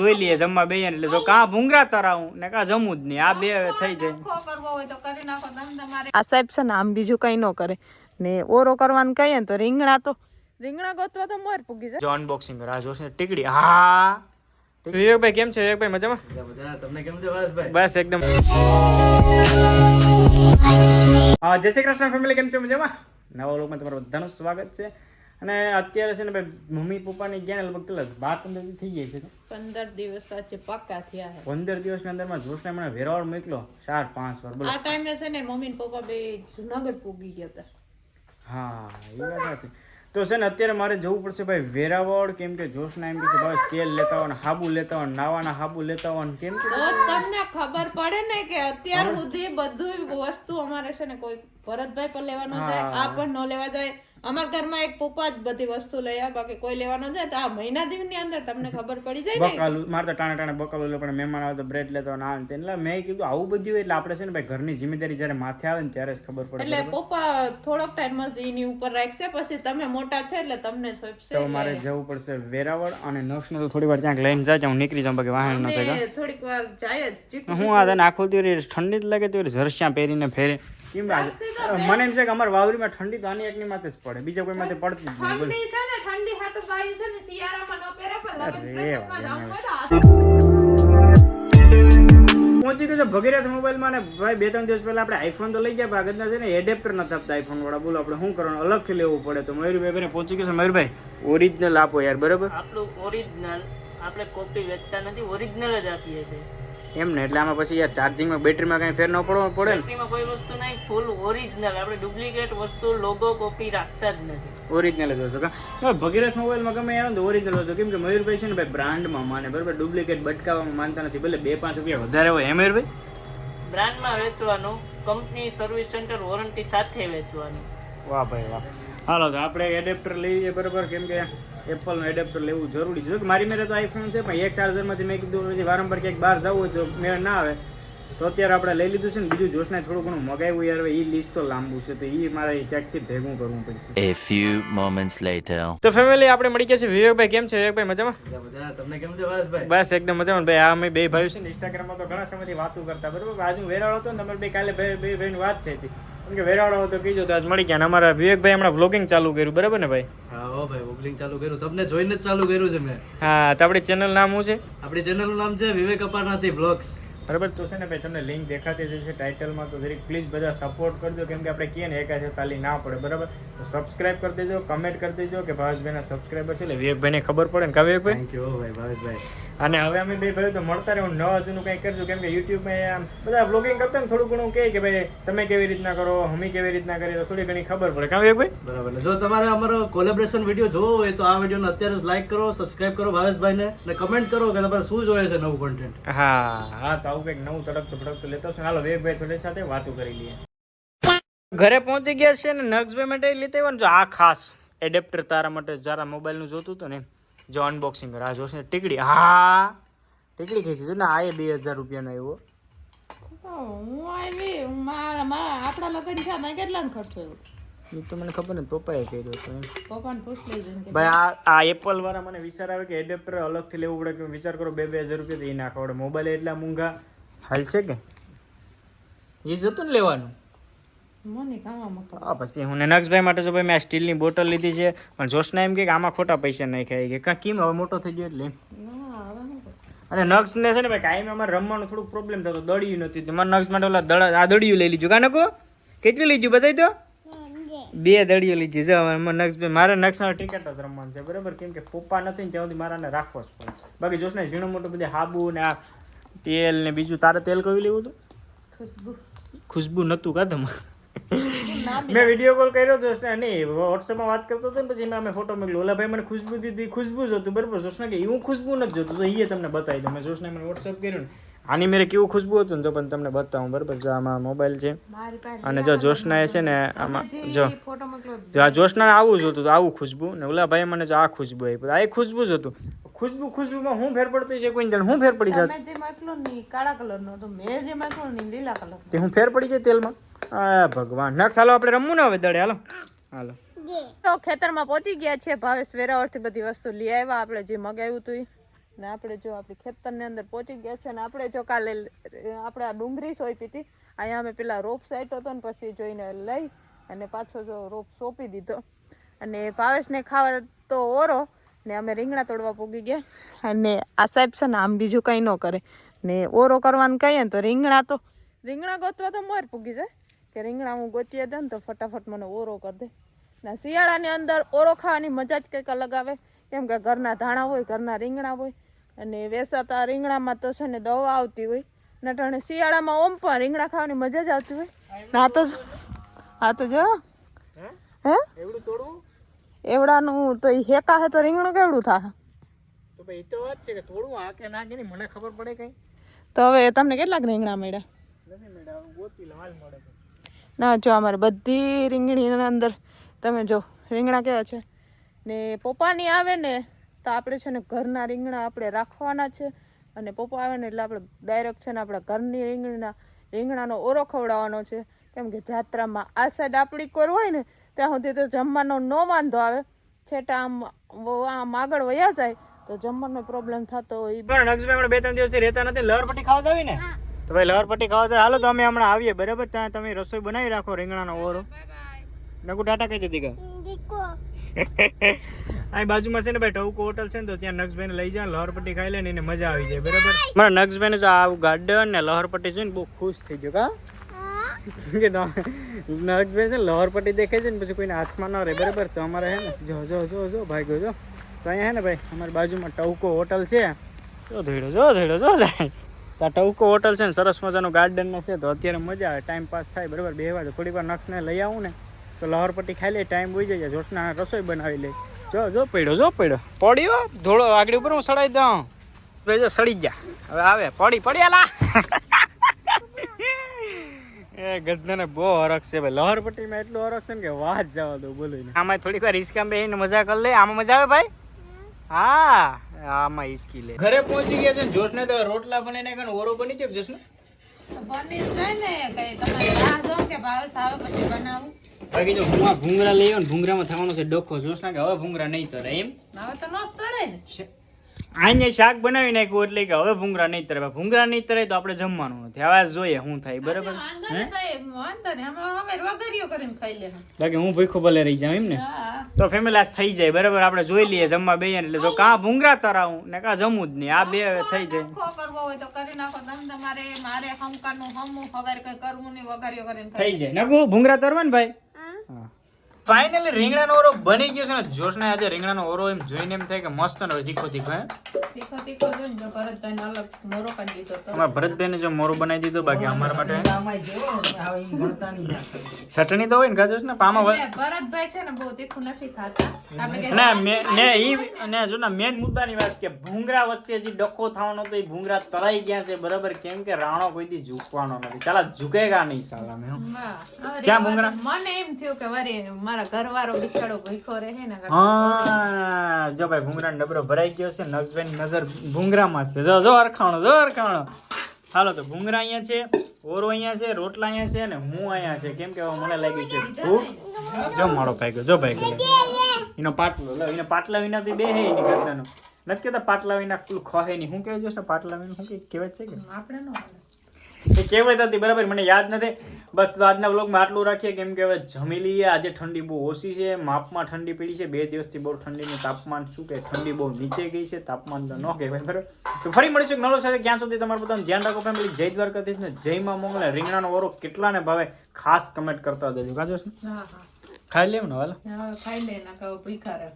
જોઈ લઈએ જમવા બે એટલે જો કાં ભૂંગરા તરાવું ને કાં જમવું જ નહીં. આ બે થઈ જાય. નખો કરવો હોય તો કરી નાખો તમે તમારે. આ સાહેબ છે ને આમ બીજું કઈ ન કરે. ને ઓરો કરવાનું કહીએ ને તો રીંગણા તો રીંગણા ગોતવા તો મોર પૂગી જાય. જો અનબોક્સિંગ રાહ જોશે ટીકડી. હા. વિવેકભાઈ કેમ છે? વિવેકભાઈ મજામાં? તમને કેમ છે? ભાઈ. બસ એકદમ. હા જય શ્રી કૃષ્ણ ફેમિલી કેમ છે? મજામાં? નવા લોકમાં તમારું બધાનું સ્વાગત છે. અને અત્યારે છે ને ભાઈ મમ્મી પપ્પાની ગયા લગભગ કેટલા? બાર પંદર થઈ ગઈ છે. પંદર દિવસ સાચે પાક્કા થયા હે. પંદર દિવસની અંદરમાં જોશને મને વેરાવળ મોકલો. ચાર પાંચ વાર બોલો. આ ટાઈમે છે ને મમ્મી પપ્પા બે જુનાગઢ પૂગી ગયા હતા. હા એ વાત સાચી. તો છે ને અત્યારે મારે જવું પડશે ભાઈ વેરાવળ કેમ કે જોશના એમ કે છે, ભાઈ તેલ લેતા હોય ને હાબુ લેતા હોય નાવાના હાબુ લેતા હોય કેમ કે તમને ખબર પડે ને કે અત્યાર સુધી બધું વસ્તુ અમારે છે ને કોઈ ભરતભાઈ પર લેવાનું જાય આ પણ ન લેવા જાય. અમારા ઘરમાં એક પપ્પા જ બધી વસ્તુ લઈ આવે બાકી કોઈ લેવાનો જાય. તો આ મહિના દિવસની અંદર તમને ખબર પડી જાય બકાલું મારે તો ટાણે ટાણે બકાલું પણ મહેમાન આવે તો બ્રેડ લેતો ના આવે એટલે મેં કીધું આવું બધું એટલે આપણે છે ને ભાઈ ઘરની જિમ્મેદારી જ્યારે માથે આવે ને ત્યારે જ ખબર પડે એટલે પપ્પા થોડોક ટાઈમ જ એની ઉપર રાખશે પછી તમે મોટા છે એટલે તમને સોંપશે. તો મારે જવું પડશે વેરાવળ અને નક્ષને તો થોડી વાર ક્યાંક લઈને જાય હું નીકળી જાઉં બાકી વાહન ન થાય થોડીક વાર જાય જ હું આ તને આખો દિવસ ઠંડી જ લાગે તો જરસ્યા પહેરીને ફેરે. કેમ મને એમ છે કે અમારે વાવરીમાં ઠંડી તો આની એકની માથે જ પડે. બીજા કોઈ માથે પડતી જ નહીં ઠંડી છે ને ઠંડી હાટુ છે ને શિયાળામાં ન પહેરે પણ લગ્ન પહોંચી ગયો છે ભગીરથ મોબાઈલમાં ને ભાઈ બે ત્રણ દિવસ પહેલા આપણે આઈફોન તો લઈ ગયા પણ આગળના છે ને એડેપ્ટર નથી આપતા આઈફોન વાળા. બોલો આપણે શું કરવાનું? અલગથી લેવું પડે તો. મયુરભાઈ ભાઈને પહોંચી ગયો છે. મયુરભાઈ ઓરિજિનલ આપો યાર બરાબર? આપણું ઓરિજિનલ આપણે કોપી વેચતા નથી ઓરિજિનલ જ આપીએ છીએ. એમ ને એટલે આમાં પછી યાર ચાર્જિંગમાં બેટરીમાં કઈ ફેર ન પડવો પડે ને. બેટરીમાં કોઈ વસ્તુ નહીં ફૂલ ઓરિજિનલ આપણે ડુપ્લિકેટ વસ્તુ લોગો કોપી રાખતા જ નથી. ઓરિજિનલ જ હોય છે. ભગીરથ મોબાઈલમાં ગમે આવે તો ઓરિજિનલ હોય કેમ કે મયુરભાઈ છે ને ભાઈ બ્રાન્ડમાં માને બરાબર? ડુપ્લિકેટ બટકાવવામાં માનતા નથી. ભલે બે પાંચ રૂપિયા વધારે હોય એમ મયુરભાઈ? બ્રાન્ડમાં વેચવાનું કંપની સર્વિસ સેન્ટર વોરંટી સાથે વેચવાનું. વાહ ભાઈ વાહ. હાલો તો આપણે એડેપ્ટર લઈએ બરાબર? કેમ કે એપલનું એડેપ્ટર લેવું જરૂરી છે. જો કે મારી મેરે તો આઈફોન છે પણ એક ચાર્જરમાંથી મેં કીધું પછી વારંવાર ક્યાંક બહાર જવું હોય તો મેળ ના આવે. તો અત્યારે આપણે લઈ લીધું છે ને બીજું જોશને થોડું ઘણું મગાવ્યું યાર હવે એ લિસ્ટ તો લાંબુ છે તો એ મારે ક્યાંકથી ભેગું કરવું પડશે. એ ફ્યુ મોમેન્ટ્સ લેટર તો ફેમિલી આપણે મળી ગયા છે વિવેકભાઈ કેમ છે? વિવેકભાઈ મજામાં? તમને કેમ છે વાસભાઈ? બસ એકદમ મજામાં. ભાઈ આ અમે બે ભાઈ છે ને ઇન્સ્ટાગ્રામમાં તો ઘણા સમયથી વાતો કરતા બરોબર? આજે હું વેરાળો હતો ને તમારે બે કાલે ભાઈ બે ભાઈની વાત થઈ હતી. કે વેરાળો તો કીધું તો આજ મળી ગયા અમારા વિવેકભાઈ હમણાં વ્લોગિંગ ચાલુ કર્યું. બરાબર ને ભાઈ? હા હો ભાઈ વ્લોગિંગ ચાલુ કર્યું. તમને જોઈને જ ચાલુ કર્યું છે મેં. હા તો આપણી ચેનલ નામ શું છે? આપણી ચેનલનું નામ છે વિવેક અપારનાથી વ્લોગ્સ બરાબર તો છે ને ભાઈ તમને લિંક દેખાતી જશે ટાઇટલમાં તો જરીક પ્લીઝ બધા સપોર્ટ કરજો કેમ કે આપણે કહીએ ને એકા છે તાલી ના પડે બરાબર? તો સબસ્ક્રાઇબ કરી દેજો કમેન્ટ કરી દેજો કે ભાવેશભાઈના સબસ્ક્રાઇબર છે એટલે વિવેકભાઈને ખબર પડે ને કા વિવેકભાઈ? થેન્ક યુ ભાઈ ભાવેશભાઈ. અને હવે અમે બે ભાઈઓ તો મળતા રહે નવા જૂનું કંઈ કરજો કેમ કે યુટ્યુબમાં આમ બધા બ્લોગિંગ કરતા ને થોડું ઘણું કહે કે ભાઈ તમે કેવી રીતના કરો? અમે કેવી રીતના કરીએ? તો થોડી ઘણી ખબર પડે. કા ભાઈ બરાબર. જો તમારે અમારો કોલેબ્રેશન વીડિયો જોવો હોય તો આ વિડીયોને અત્યારે જ લાઈક કરો સબસ્ક્રાઇબ કરો ભાવેશભાઈને અને કમેન્ટ કરો કે તમારે શું જોઈએ છે નવું કોન્ટેન્ટ હા હા તો આવું કંઈક નવું તડકતું ભડકતું લેતો છે હાલો વેગભાઈ થોડી સાથે વાતો કરી લઈએ. ઘરે પહોંચી ગયા છે ને નક્ષભાઈ માટે લીધે આવ્યો ને જો આ ખાસ એડેપ્ટર તારા માટે જરા મોબાઈલનું જોતું હતું ને જો અનબોક્સિંગ આ જોશે ટીકડી. હા. ટીકડી ખેંચી જો ને આ એ બે હજાર રૂપિયાનો આવ્યો. હું આવી? મારા મારા આપણા લગ્ન છે કેટલા ખર્ચો આવ્યો? એ તો મને ખબર ને પપ્પાએ કર્યો હતો પપ્પાને પૂછ લેજો ભાઈ આ આ એપલ વાળા મને વિચાર આવે કે એડેપ્ટર અલગથી લેવું પડે કે વિચાર કરો બે બે હજાર રૂપિયા તો એ નાખવા પડે. મોબાઈલ એટલા મોંઘા. હાલ છે કે? એ જ ને લેવાનું. હા પછી હું નક્ષભાઈ માટે જો ભાઈ મેં આ સ્ટીલની બોટલ લીધી છે પણ જોશના એમ કે આમાં ખોટા પૈસા નાખ્યા કે કાં કેમ હવે મોટો થઈ ગયો એટલે અને નક્ષને છે ને ભાઈ કાયમ અમારે રમવાનું થોડુંક પ્રોબ્લેમ થતો દળિયું નથી. તો મારા નક્ષ માટે ઓલા દડા આ દળિયું લઈ લીધું. કાં નકો? કેટલું લીધું બતાવી દો બે દળિયું લીધી છે. હવે અમારે નક્ષભાઈ મારે નક્ષના ટિકિટ જ રમવાનું છે. બરાબર? કેમ કે પપ્પા નથી ને ત્યાં સુધી મારાને રાખવો જ પડે. બાકી જોશને ઝીણું મોટું બધે હાબુ ને આ તેલ ને બીજું તારે તેલ કયું લેવું હતું? ખુશ્બુ. ખુશ્બુ નહોતું કા તમારે? મેં વીડિયો કોલ કર્યો જોશને નહીં વોટ્સએપમાં વાત કરતો હતો ને પછી એમાં અમે ફોટો મોકલ્યો. ઓલા ભાઈ મને ખુશ્બુ દીધી ખુશ્બુ જ હતું બરાબર? જોશ કે હું ખુશ્બુ નથી જોતું તો એ તમને બતાવી દઉં. મેં જોશ મને વોટ્સએપ કર્યું ને. આની મેરે કેવું ખુશ્બુ હતું ને તો પણ તમને બતાવું બરાબર? જો આમાં મોબાઈલ છે. અને જો જોશના એ છે ને આમાં જો જો. આ જોશના આવું જ હતું તો આવું ખુશ્બુ. ને ઓલા ભાઈ મને જો આ ખુશ્બુ આપી. આ એ ખુશ્બુ જ હતું. ખુશ્બુ ખુશ્બુમાં હું ફેર પડતું છે કોઈ જાણે હું ફેર પડી જાય કાળા કલરનો તો મેં જે મોકલો ને લીલા કલર તે હું ફેર પડી જાય તેલમાં? આ ભગવાન. નક્ષ હાલો આપણે રમવું ને હવે દડે હાલો. હાલો. તો ખેતરમાં પહોંચી ગયા છે ભાવેશ વેરાવળથી બધી વસ્તુ લઈ આવ્યા. આપણે જે મગાવ્યું હતું. ને આપણે જો આપણી ખેતરની અંદર પહોંચી ગયા છે ને આપણે જો કાલે આપણે આ ડુંગળી સોંપી હતી. અહીંયા અમે પેલા રોપ સાઈટો હતો ને પછી જોઈને લઈ અને પાછો જો રોપ સોંપી દીધો. અને ભાવેશને ખાવા તો ઓરો ને અમે રીંગણા તોડવા પૂગી ગયા. અને આ સાહેબ છે ને આમ બીજું કંઈ ન કરે. ને ઓરો કરવાનું કહીએ ને તો રીંગણા તો રીંગણા ગોતવા તો મોર પૂગી જાય. કે રીંગણા હું ગોતીએ દે ને તો ફટાફટ મને ઓરો કરી દે. ને શિયાળાની અંદર ઓરો ખાવાની મજા જ કંઈક અલગ આવે. કેમ કે ઘરના ધાણા હોય ઘરના રીંગણા હોય. અને વેસાતા રીંગણામાં તો છે ને દવા આવતી હોય. નટાણે શિયાળામાં ઓમ પણ રીંગણા ખાવાની મજા જ આવતી હોય. ને તો હા તો જો. હે? એવડાનું તો હેકા હે તો રીંગણું કેવડું થાય તો ભાઈ તો વાત છે કે તોડવું આ કે ના કે મને ખબર પડે કઈ. તો હવે તમને કેટલાક રીંગણા મળ્યા? નથી મેડમ ગોતી હાલ મળે તો. ના જો અમારે બધી રીંગણીના અંદર તમે જો રીંગણા કેવા છે? ને પપ્પાની આવે ને તો આપણે છે ને ઘરના રીંગણા આપણે રાખવાના છે. અને પપ્પા આવે ને એટલે આપણે ડાયરેક્ટ છે ને આપણા ઘરની રીંગણીના રીંગણાનો ઓરો ખવડાવવાનો છે. કેમ કે જાત્રામાં આ સાઈડ આપણી કોર હોય ને ત્યાં સુધી તો જમવાનો ન વાંધો આવે. છેટા આમ આમ આગળ વયા જાય તો જમવાનો પ્રોબ્લેમ થતો હોય. પણ નક્ષભાઈ બે ત્રણ દિવસથી રહેતા નથી લહરપટ્ટી ખાવા જાવી ને? તો ભાઈ લહરપટ્ટી ખાવા જાય. હાલો તો અમે હમણાં આવીએ બરાબર? ત્યાં તમે રસોઈ બનાવી રાખો રીંગણાનો ઓરો. નકુ ટાટા કહી દીધી કે? અહીં બાજુમાં છે ને ભાઈ ટવકો હોટલ છે ને તો ત્યાં નક્ષભાઈને લઈ જાય લહરપટ્ટી ખાઈ લે ને એને મજા આવી જાય બરાબર? મારા નક્ષભાઈને જો આવું ગાર્ડન ને લહરપટ્ટી જોઈને બહુ ખુશ થઈ ગયો કા? કે નક્ષભાઈ છે લહરપટ્ટી દેખે છે ને પછી કોઈને હાથમાં ન રહે બરાબર? તો અમારે હે ને જો જો જો જો ભાઈ ગયો જો. તો અહીંયા હે ને ભાઈ અમારી બાજુમાં ટવકો હોટલ છે. જો ધીડો જો ધીડો જો જાય. તો ટવકો હોટલ છે ને, સરસ મજાનું ગાર્ડન ને છે, તો અત્યારે મજા આવે ટાઈમ પાસ થાય, બરાબર? બે વાર થોડીક વાર નક્ષને લઈ આવું ને, તો લહરપટ્ટી ખાઈ લે ટાઈમ હોઈ જાય, જોશના રસોઈ બનાવી લે જો જો પડ્યો જો પડ્યો. પડ્યો? ધોળો, આગળ ઉપર હું સડાઈ દઉં જો સડી જા હવે આવે. પડી પડી લા એ ગદ્દાને બહુ હરખ છે ભાઈ. લહરપટ્ટીમાં એટલું હરખ છે ને કે વાત જવા દો બોલો આમાં થોડીક વાર હિસકામાં બેસીને મજા કરી લે. આમાં મજા આવે ભાઈ? હા આમાં હિસકી લે ઘરે પહોંચી ગયા છે ને જોશને તો રોટલા બનાવીને કણ ઓરો બની ગયો જોશને? બની જાય ને કઈ તમારે રાહ જો કે પછી બનાવું. બાકી જો ભૂંગળા લઈ આવ્યો ને ભૂંગળામાં થવાનો છે ડોખો જોશના કે હવે ભૂંગળા નહીં તરે એમ? હવે તો નસ તરે ને. અહીંયા શાક બનાવી નાખ્યું એટલે કે હવે ભૂંગળા નહીં તરે. ભૂંગળા નહીં તરે તો આપણે જમવાનું નથી. હવે જોઈએ શું થાય બરાબર? બાકી હું ભૂખો ભલે રહી જાઉં એમ ને? તો ફેમિલી આજ થઈ જાય બરાબર? આપણે જોઈ લઈએ જમવા બે એટલે જો કાં ભૂંગળા તરાવું ને કાં જમવું જ નહીં. આ બે હવે થઈ જાય. ખો કરવો હોય તો કરી નાખો. તમે તમારે મારે હમકાનું હમું ખબર કઈ કરવું નહીં વગરિયો કરીને ખાઈ થઈ જાય. નકુ ભૂંગળા તરવા ને ભાઈ ફાઇનલી રીંગણાનો ઓરો બની ગયો છે ને જોશને આજે રીંગણાનો ઓરો એમ જોઈને એમ થાય કે મસ્ત ને તીખો તીખો હે? તીખો તીખો ભરતભાઈને અલગ મોરો કરી દીધો તો અમારા ભરતભાઈને જો મોરું બનાવી દીધું બાકી અમારા માટે. ચટણી તો હોય ને ને પામાં ભરતભાઈ છે ને બહુ તીખું નથી ખાતા. ના ને ઈ અને જો ના મેન મુદ્દાની વાત કે ભૂંગરા વચ્ચે જે ડખો થવાનો તો એ ભૂંગરા તરાઈ ગયા છે બરાબર? કેમ કે રાણો કોઈ દી ઝૂકવાનો નથી. ચાલા ઝૂકેગા નહીં સાલા મેં. ક્યાં ભૂંગળા? મને એમ થયું કે વરે મારા ઘરવાળો બિચારો ભૂખ્યો રહે ને હા જો ભાઈ ભૂંગરા ડબરો ભરાઈ ગયો છે નક્ષભાઈની નજર ભૂંગરામાં છે. જો જો અરખાણો જો અરખાણો હાલો તો ભૂંગરા અહીંયા છે ઓરો અહીંયા છે રોટલા અહીંયા છે અને હું અહીંયા છે. કેમ કે મને લાગી છે ભૂખ. જો મારો ભાઈ ગયો જો ભાઈ ગયો એનો પાટલો લો એને પાટલા વિના બી બે હે એની ઘટનાનો નથી કહેતા પાટલા વિના ખોહે નહીં. શું કહેવાય છે પાટલા વિના કઈ કહેવાય? છે કે? આપણે નો એ કહેવત હતી બરાબર? મને યાદ નથી. બસ તો આજના બ્લોગમાં આટલું રાખીએ. કેમ કે હવે જમી લઈએ. આજે ઠંડી બહુ ઓછી છે. માપમાં ઠંડી પડી છે. બે દિવસથી બહુ ઠંડીનું તાપમાન શું કે ઠંડી બહુ નીચે ગઈ છે. તાપમાન તો ન કહેવાય બરાબર? તો ફરી મળીશું નળો સાથે. ક્યાં સુધી તમારું પોતાનું ધ્યાન રાખો ફેમિલી. જય દ્વારકાથી ને જય માં મોગલ. રીંગણાનો ઓરો કેટલાને ભાવે? ખાસ કમેન્ટ કરતા દેજો કાજો ખાઈ લેવું ને હાલ. ખાઈ લે ના ભૂખા રહે.